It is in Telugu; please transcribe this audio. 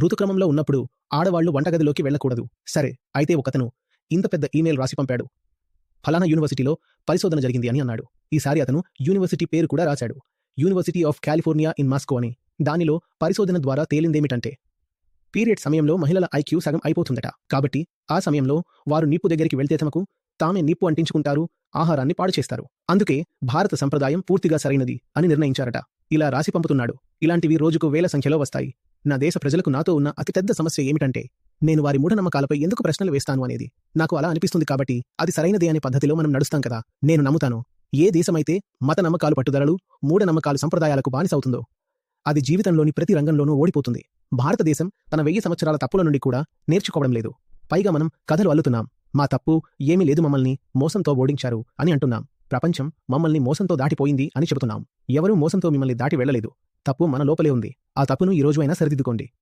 ఋతుక్రమంలో ఉన్నప్పుడు ఆడవాళ్ళు వంటగదిలోకి వెళ్ళకూడదు. సరే అయితే ఒకతను ఇంత పెద్ద ఈమెయిల్ రాసి పంపాడు. ఫలానా యూనివర్సిటీలో పరిశోధన జరిగింది అని అన్నాడు. ఈసారి అతను యూనివర్సిటీ పేరు కూడా రాశాడు. University of California in Moscow అని. దానిలో పరిశోధన ద్వారా తేలిందేమిటంటే పీరియడ్ సమయంలో మహిళల ఐక్యూ సగం అయిపోతుందట. కాబట్టి ఆ సమయంలో వారు నిప్పు దగ్గరికి వెళ్తే తమకు తామే నిప్పు అంటించుకుంటారు ఆహారాన్ని పాడు చేస్తారు. అందుకే భారత సంప్రదాయం పూర్తిగా సరైనది అని నిర్ణయించారట. ఇలా రాసి పంపుతున్నాడు. ఇలాంటివి రోజుకు వేల సంఖ్యలో వస్తాయి. నా దేశ ప్రజలకు నాతో ఉన్న అతిపెద్ద సమస్య ఏమిటంటే నేను వారి మూఢనమ్మకాలపై ఎందుకు ప్రశ్నలు వేస్తాను అనేది. నాకు అలా అనిపిస్తుంది కాబట్టి అది సరైనదే అనే పద్ధతిలో మనం నడుస్తాం కదా. నేను నమ్ముతాను ఏ దేశమైతే మత నమ్మకాలు పట్టుదలలు మూఢనమ్మకాలు సంప్రదాయాలకు బానిసవుతుందో అది జీవితంలోని ప్రతి రంగంలోనూ ఓడిపోతుంది. భారతదేశం తన వెయ్యి సంవత్సరాల తప్పుల నుండి కూడా నేర్చుకోవడం లేదు. పైగా మనం కథలు అల్లుతున్నాం. మా తప్పు ఏమీ లేదు మమ్మల్ని మోసంతో ఓడించారు అని అంటున్నాం. ప్రపంచం మమ్మల్ని మోసంతో దాటిపోయింది అని చెబుతున్నాం. ఎవరూ మోసంతో మిమ్మల్ని దాటి వెళ్ళలేదు. తప్పు మన లోపలే ఉంది. ఆ తప్పును ఈ రోజు అయినా సరిదిద్దుకోండి.